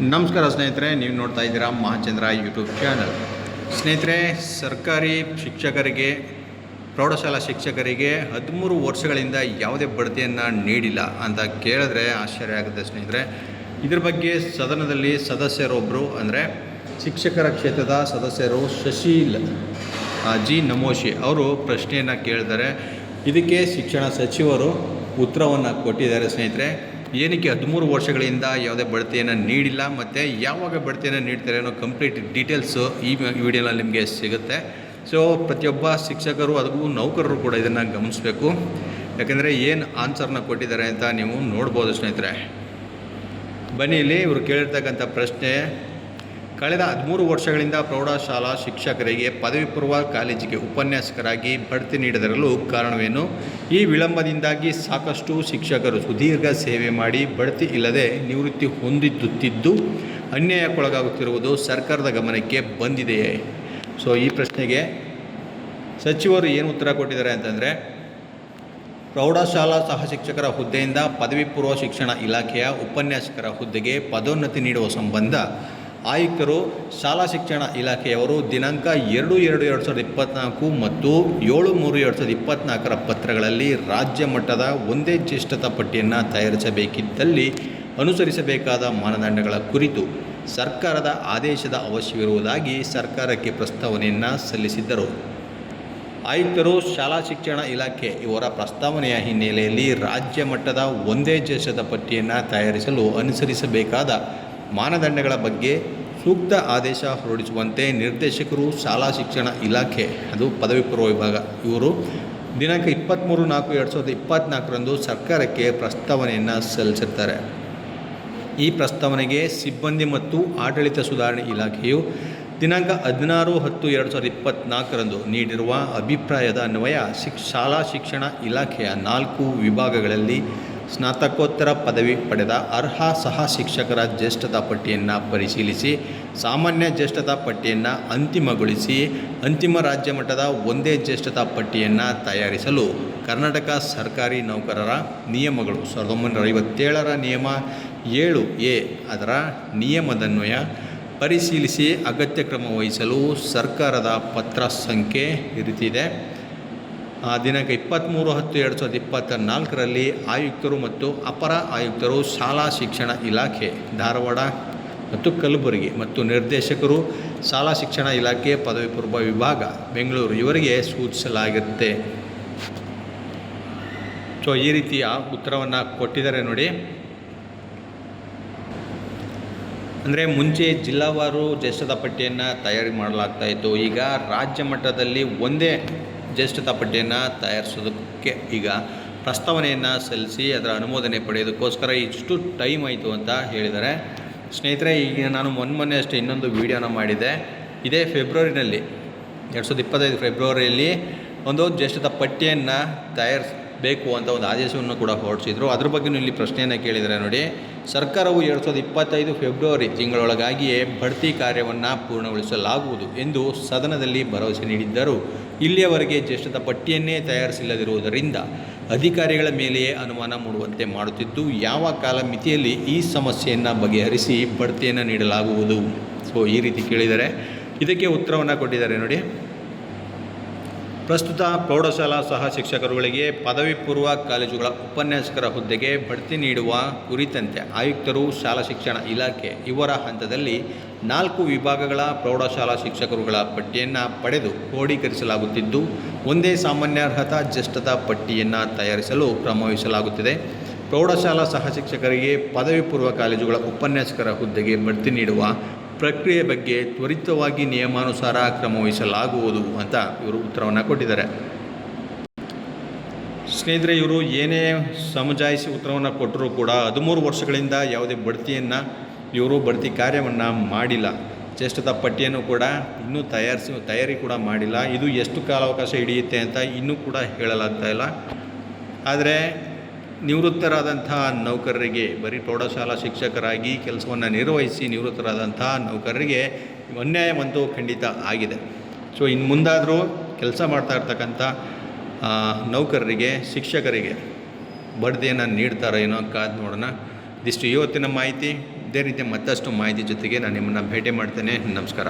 ನಮಸ್ಕಾರ ಸ್ನೇಹಿತರೆ, ನೀವು ನೋಡ್ತಾ ಇದ್ದೀರಾ ಮಹಾಚಂದ್ರ ಯೂಟ್ಯೂಬ್ ಚಾನಲ್ ಸ್ನೇಹಿತರೆ, ಸರ್ಕಾರಿ ಶಿಕ್ಷಕರಿಗೆ, ಪ್ರೌಢಶಾಲಾ ಶಿಕ್ಷಕರಿಗೆ ಹದಿಮೂರು ವರ್ಷಗಳಿಂದ ಯಾವುದೇ ಬಡ್ತಿಯನ್ನು ನೀಡಿಲ್ಲ ಅಂತ ಕೇಳಿದ್ರೆ ಆಶ್ಚರ್ಯ ಆಗುತ್ತೆ ಸ್ನೇಹಿತರೆ. ಇದ್ರ ಬಗ್ಗೆ ಸದನದಲ್ಲಿ ಸದಸ್ಯರೊಬ್ಬರು ಅಂದರೆ ಶಿಕ್ಷಕರ ಕ್ಷೇತ್ರದ ಸದಸ್ಯರು ಶಶೀಲ್ ಜಿ ನಮೋಶಿ ಅವರು ಪ್ರಶ್ನೆಯನ್ನು ಕೇಳಿದ್ದಾರೆ ಇದಕ್ಕೆ ಶಿಕ್ಷಣ ಸಚಿವರು ಉತ್ತರವನ್ನು ಕೊಟ್ಟಿದ್ದಾರೆ ಸ್ನೇಹಿತರೆ. ಏನಕ್ಕೆ ಹದಿಮೂರು ವರ್ಷಗಳಿಂದ ಯಾವುದೇ ಬಡ್ತಿಯನ್ನು ನೀಡಿಲ್ಲ ಮತ್ತು ಯಾವಾಗ ಬಡ್ತಿಯನ್ನು ನೀಡ್ತಾರೆ ಅನ್ನೋ ಕಂಪ್ಲೀಟ್ ಡೀಟೇಲ್ಸು ಈ ವಿಡಿಯೋನಲ್ಲಿ ನಿಮಗೆ ಸಿಗುತ್ತೆ. ಸೊ ಪ್ರತಿಯೊಬ್ಬ ಶಿಕ್ಷಕರು ಅದಕ್ಕೂ ನೌಕರರು ಕೂಡ ಇದನ್ನು ಗಮನಿಸಬೇಕು. ಯಾಕೆಂದರೆ ಏನು ಆನ್ಸರ್ನ ಕೊಟ್ಟಿದ್ದಾರೆ ಅಂತ ನೀವು ನೋಡ್ಬೋದು ಸ್ನೇಹಿತರೆ. ಬನ್ನಿ ಇಲ್ಲಿ ಇವರು ಕೇಳಿರ್ತಕ್ಕಂಥ ಪ್ರಶ್ನೆ ಕಳೆದ ಹದಿಮೂರು ವರ್ಷಗಳಿಂದ ಪ್ರೌಢಶಾಲಾ ಶಿಕ್ಷಕರಿಗೆ ಪದವಿ ಪೂರ್ವ ಕಾಲೇಜಿಗೆ ಉಪನ್ಯಾಸಕರಾಗಿ ಬಡ್ತಿ ನೀಡದಿರಲು ಕಾರಣವೇನು? ಈ ವಿಳಂಬದಿಂದಾಗಿ ಸಾಕಷ್ಟು ಶಿಕ್ಷಕರು ಸುದೀರ್ಘ ಸೇವೆ ಮಾಡಿ ಬಡ್ತಿ ಇಲ್ಲದೆ ನಿವೃತ್ತಿ ಹೊಂದಿದ್ದುತ್ತಿದ್ದು ಅನ್ಯಾಯಕ್ಕೊಳಗಾಗುತ್ತಿರುವುದು ಸರ್ಕಾರದ ಗಮನಕ್ಕೆ ಬಂದಿದೆಯೇ? ಸೊ ಈ ಪ್ರಶ್ನೆಗೆ ಸಚಿವರು ಏನು ಉತ್ತರ ಕೊಟ್ಟಿದ್ದಾರೆ ಅಂತಂದರೆ, ಪ್ರೌಢಶಾಲಾ ಸಹ ಶಿಕ್ಷಕರ ಹುದ್ದೆಯಿಂದ ಪದವಿ ಪೂರ್ವ ಶಿಕ್ಷಣ ಇಲಾಖೆಯ ಉಪನ್ಯಾಸಕರ ಹುದ್ದೆಗೆ ಪದೋನ್ನತಿ ನೀಡುವ ಸಂಬಂಧ ಆಯುಕ್ತರು ಶಾಲಾ ಶಿಕ್ಷಣ ಇಲಾಖೆಯವರು ದಿನಾಂಕ ಎರಡು ಎರಡು ಎರಡು ಸಾವಿರದ ಇಪ್ಪತ್ತ್ನಾಲ್ಕು ಮತ್ತು ಏಳು ಮೂರು ಎರಡು ಸಾವಿರದ ಇಪ್ಪತ್ತ್ನಾಲ್ಕರ ಪತ್ರಗಳಲ್ಲಿ ರಾಜ್ಯ ಮಟ್ಟದ ಒಂದೇ ಜ್ಯೇಷ್ಠತಾ ಪಟ್ಟಿಯನ್ನು ತಯಾರಿಸಬೇಕಿದ್ದಲ್ಲಿ ಅನುಸರಿಸಬೇಕಾದ ಮಾನದಂಡಗಳ ಕುರಿತು ಸರ್ಕಾರದ ಆದೇಶದ ಅವಶ್ಯವಿರುವುದಾಗಿ ಸರ್ಕಾರಕ್ಕೆ ಪ್ರಸ್ತಾವನೆಯನ್ನು ಸಲ್ಲಿಸಿದ್ದರು. ಆಯುಕ್ತರು ಶಾಲಾ ಶಿಕ್ಷಣ ಇಲಾಖೆ ಇವರ ಪ್ರಸ್ತಾವನೆಯ ಹಿನ್ನೆಲೆಯಲ್ಲಿ ರಾಜ್ಯ ಮಟ್ಟದ ಒಂದೇ ಜ್ಯೇಷ್ಠದ ಪಟ್ಟಿಯನ್ನು ತಯಾರಿಸಲು ಅನುಸರಿಸಬೇಕಾದ ಮಾನದಂಡಗಳ ಬಗ್ಗೆ ಸೂಕ್ತ ಆದೇಶ ಹೊರಡಿಸುವಂತೆ ನಿರ್ದೇಶಕರು ಶಾಲಾ ಶಿಕ್ಷಣ ಇಲಾಖೆ, ಅದು ಪದವಿ ಪೂರ್ವ ವಿಭಾಗ, ಇವರು ದಿನಾಂಕ ಇಪ್ಪತ್ತ್ಮೂರು ನಾಲ್ಕು ಎರಡು ಸಾವಿರದ ಇಪ್ಪತ್ತ್ನಾಲ್ಕರಂದು ಸರ್ಕಾರಕ್ಕೆ ಪ್ರಸ್ತಾವನೆಯನ್ನು ಸಲ್ಲಿಸಿರ್ತಾರೆ. ಈ ಪ್ರಸ್ತಾವನೆಗೆ ಸಿಬ್ಬಂದಿ ಮತ್ತು ಆಡಳಿತ ಸುಧಾರಣೆ ಇಲಾಖೆಯು ದಿನಾಂಕ ಹದಿನಾರು ಹತ್ತು ಎರಡು ಸಾವಿರದ ಇಪ್ಪತ್ತ್ನಾಲ್ಕರಂದು ನೀಡಿರುವ ಅಭಿಪ್ರಾಯದ ಅನ್ವಯ ಶಿಕ್, ಶಾಲಾ ಶಿಕ್ಷಣ ಇಲಾಖೆಯ ನಾಲ್ಕು ವಿಭಾಗಗಳಲ್ಲಿ ಸ್ನಾತಕೋತ್ತರ ಪದವಿ ಪಡೆದ ಅರ್ಹ ಸಹ ಶಿಕ್ಷಕರ ಜ್ಯೇಷ್ಠತಾ ಪಟ್ಟಿಯನ್ನು ಪರಿಶೀಲಿಸಿ ಸಾಮಾನ್ಯ ಜ್ಯೇಷ್ಠತಾ ಪಟ್ಟಿಯನ್ನು ಅಂತಿಮಗೊಳಿಸಿ ಅಂತಿಮ ರಾಜ್ಯ ಮಟ್ಟದ ಒಂದೇ ಜ್ಯೇಷ್ಠತಾ ಪಟ್ಟಿಯನ್ನು ತಯಾರಿಸಲು ಕರ್ನಾಟಕ ಸರ್ಕಾರಿ ನೌಕರರ ನಿಯಮಗಳು ಸಾವಿರದ ಒಂಬೈನೂರ ಐವತ್ತೇಳರ ನಿಯಮ ಏಳು ಎ ಅದರ ನಿಯಮದನ್ವಯ ಪರಿಶೀಲಿಸಿ ಅಗತ್ಯ ಕ್ರಮ ವಹಿಸಲು ಸರ್ಕಾರದ ಪತ್ರ ಸಂಖ್ಯೆ ಈ ರೀತಿ ಇದೆ ಆ, ದಿನಾಂಕ ಇಪ್ಪತ್ತ್ಮೂರು ಹತ್ತು ಎರಡು ಸಾವಿರದ ಇಪ್ಪತ್ತ ನಾಲ್ಕರಲ್ಲಿ ಆಯುಕ್ತರು ಮತ್ತು ಅಪರ ಆಯುಕ್ತರು ಶಾಲಾ ಶಿಕ್ಷಣ ಇಲಾಖೆ ಧಾರವಾಡ ಮತ್ತು ಕಲಬುರಗಿ ಮತ್ತು ನಿರ್ದೇಶಕರು ಶಾಲಾ ಶಿಕ್ಷಣ ಇಲಾಖೆ ಪದವಿ ಪೂರ್ವ ವಿಭಾಗ ಬೆಂಗಳೂರು ಇವರಿಗೆ ಸೂಚಿಸಲಾಗಿರುತ್ತೆ. ಸೊ ಈ ರೀತಿಯ ಉತ್ತರವನ್ನು ಕೊಟ್ಟಿದ್ದಾರೆ ನೋಡಿ. ಅಂದರೆ ಮುಂಚೆ ಜಿಲ್ಲಾವಾರು ಜಸದ ಪಟ್ಟಿಯನ್ನು ತಯಾರಿ ಮಾಡಲಾಗ್ತಾ ಇತ್ತು. ಈಗ ರಾಜ್ಯ ಮಟ್ಟದಲ್ಲಿ ಒಂದೇ ಜ್ಯೇಷ್ಠತಾ ಪಟ್ಟಿಯನ್ನು ತಯಾರಿಸೋದಕ್ಕೆ ಈಗ ಪ್ರಸ್ತಾವನೆಯನ್ನು ಸಲ್ಲಿಸಿ ಅದರ ಅನುಮೋದನೆ ಪಡೆಯೋದಕ್ಕೋಸ್ಕರ ಇಷ್ಟು ಟೈಮ್ ಆಯಿತು ಅಂತ ಹೇಳಿದ್ದಾರೆ. ಸ್ನೇಹಿತರೆ, ಈಗ ನಾನು ಮೊನ್ನೆ ಮೊನ್ನೆ ಅಷ್ಟೇ ಇನ್ನೊಂದು ವೀಡಿಯೋನ ಮಾಡಿದೆ ಇದೇ ಫೆಬ್ರವರಿನಲ್ಲಿ, ಎರಡು ಸಾವಿರದ ಇಪ್ಪತ್ತೈದು ಫೆಬ್ರವರಿಯಲ್ಲಿ ಒಂದು ಜ್ಯೇಷ್ಠತಾ ಪಟ್ಟಿಯನ್ನು ತಯಾರಿಸಬೇಕು ಅಂತ ಒಂದು ಆದೇಶವನ್ನು ಕೂಡ ಹೊರಡಿಸಿದ್ರು. ಅದ್ರ ಬಗ್ಗೆಯೂ ಇಲ್ಲಿ ಪ್ರಶ್ನೆಯನ್ನು ಕೇಳಿದರೆ ನೋಡಿ, ಸರ್ಕಾರವು ಎರಡು ಸಾವಿರದ ಇಪ್ಪತ್ತೈದು ಫೆಬ್ರವರಿ ತಿಂಗಳೊಳಗಾಗಿಯೇ ಬಡ್ತಿ ಕಾರ್ಯವನ್ನು ಪೂರ್ಣಗೊಳಿಸಲಾಗುವುದು ಎಂದು ಸದನದಲ್ಲಿ ಭರವಸೆ ನೀಡಿದ್ದರು. ಇಲ್ಲಿಯವರೆಗೆ ಜ್ಯೇಷ್ಠತಾ ಪಟ್ಟಿಯನ್ನೇ ತಯಾರಿಸಿಲ್ಲದಿರುವುದರಿಂದ ಅಧಿಕಾರಿಗಳ ಮೇಲೆಯೇ ಅನುಮಾನ ಮೂಡುವಂತೆ ಮಾಡುತ್ತಿದ್ದು, ಯಾವ ಕಾಲಮಿತಿಯಲ್ಲಿ ಈ ಸಮಸ್ಯೆಯನ್ನು ಬಗೆಹರಿಸಿ ಬಡ್ತಿಯನ್ನು ನೀಡಲಾಗುವುದು? ಸೊ ಈ ರೀತಿ ಕೇಳಿದರೆ ಇದಕ್ಕೆ ಉತ್ತರವನ್ನು ಕೊಟ್ಟಿದ್ದಾರೆ ನೋಡಿ. ಪ್ರಸ್ತುತ ಪ್ರೌಢಶಾಲಾ ಸಹ ಶಿಕ್ಷಕರುಗಳಿಗೆ ಪದವಿ ಪೂರ್ವ ಕಾಲೇಜುಗಳ ಉಪನ್ಯಾಸಕರ ಹುದ್ದೆಗೆ ಬಡ್ತಿ ನೀಡುವ ಕುರಿತಂತೆ ಆಯುಕ್ತರು ಶಾಲಾ ಶಿಕ್ಷಣ ಇಲಾಖೆ ಇವರ ಹಂತದಲ್ಲಿ ನಾಲ್ಕು ವಿಭಾಗಗಳ ಪ್ರೌಢಶಾಲಾ ಶಿಕ್ಷಕರುಗಳ ಪಟ್ಟಿಯನ್ನು ಪಡೆದು ಕ್ರೋಢೀಕರಿಸಲಾಗುತ್ತಿದ್ದು, ಒಂದೇ ಸಾಮಾನ್ಯಾರ್ಹತಾ ಜ್ಯೇಷ್ಠತಾ ಪಟ್ಟಿಯನ್ನು ತಯಾರಿಸಲು ಕ್ರಮವಹಿಸಲಾಗುತ್ತಿದೆ. ಪ್ರೌಢಶಾಲಾ ಸಹ ಶಿಕ್ಷಕರಿಗೆ ಪದವಿ ಪೂರ್ವ ಕಾಲೇಜುಗಳ ಉಪನ್ಯಾಸಕರ ಹುದ್ದೆಗೆ ಬಡ್ತಿ ನೀಡುವ ಪ್ರಕ್ರಿಯೆ ಬಗ್ಗೆ ತ್ವರಿತವಾಗಿ ನಿಯಮಾನುಸಾರ ಕ್ರಮ ವಹಿಸಲಾಗುವುದು ಅಂತ ಇವರು ಉತ್ತರವನ್ನು ಕೊಟ್ಟಿದ್ದಾರೆ. ಸ್ನೇಹಿತರೆ, ಇವರು ಏನೇ ಸಮಜಾಯಿಸಿ ಉತ್ತರವನ್ನು ಕೊಟ್ಟರೂ ಕೂಡ ಹದಿಮೂರು ವರ್ಷಗಳಿಂದ ಯಾವುದೇ ಬಡ್ತಿಯನ್ನು, ಇವರು ಬಡ್ತಿ ಕಾರ್ಯವನ್ನು ಮಾಡಿಲ್ಲ. ಚೇಷ್ಟದ ಪಟ್ಟಿಯನ್ನು ಕೂಡ ಇನ್ನೂ ತಯಾರಿಸಿ, ತಯಾರಿ ಕೂಡ ಮಾಡಿಲ್ಲ. ಇದು ಎಷ್ಟು ಕಾಲಾವಕಾಶ ಹಿಡಿಯುತ್ತೆ ಅಂತ ಇನ್ನೂ ಕೂಡ ಹೇಳಲಾಗ್ತಾ ಇಲ್ಲ. ಆದರೆ ನಿವೃತ್ತರಾದಂಥ ನೌಕರರಿಗೆ, ಬರೀ ಪ್ರೌಢಶಾಲಾ ಶಿಕ್ಷಕರಾಗಿ ಕೆಲಸವನ್ನು ನಿರ್ವಹಿಸಿ ನಿವೃತ್ತರಾದಂಥ ನೌಕರರಿಗೆ ಅನ್ಯಾಯವಂತೂ ಖಂಡಿತ ಆಗಿದೆ. ಸೊ ಇನ್ನು ಮುಂದಾದರೂ ಕೆಲಸ ಮಾಡ್ತಾ ಇರ್ತಕ್ಕಂಥ ನೌಕರರಿಗೆ, ಶಿಕ್ಷಕರಿಗೆ ಬಡ್ತಿಯನ್ನು ನೀಡ್ತಾರೋ ಏನೋ ಕಾದು ನೋಡೋಣ. ಇದಿಷ್ಟು ಇವತ್ತಿನ ಮಾಹಿತಿ. ಇದೇ ರೀತಿ ಮತ್ತಷ್ಟು ಮಾಹಿತಿ ಜೊತೆಗೆ ನಾನು ನಿಮ್ಮನ್ನು ಭೇಟಿ ಮಾಡ್ತೇನೆ. ನಮಸ್ಕಾರ.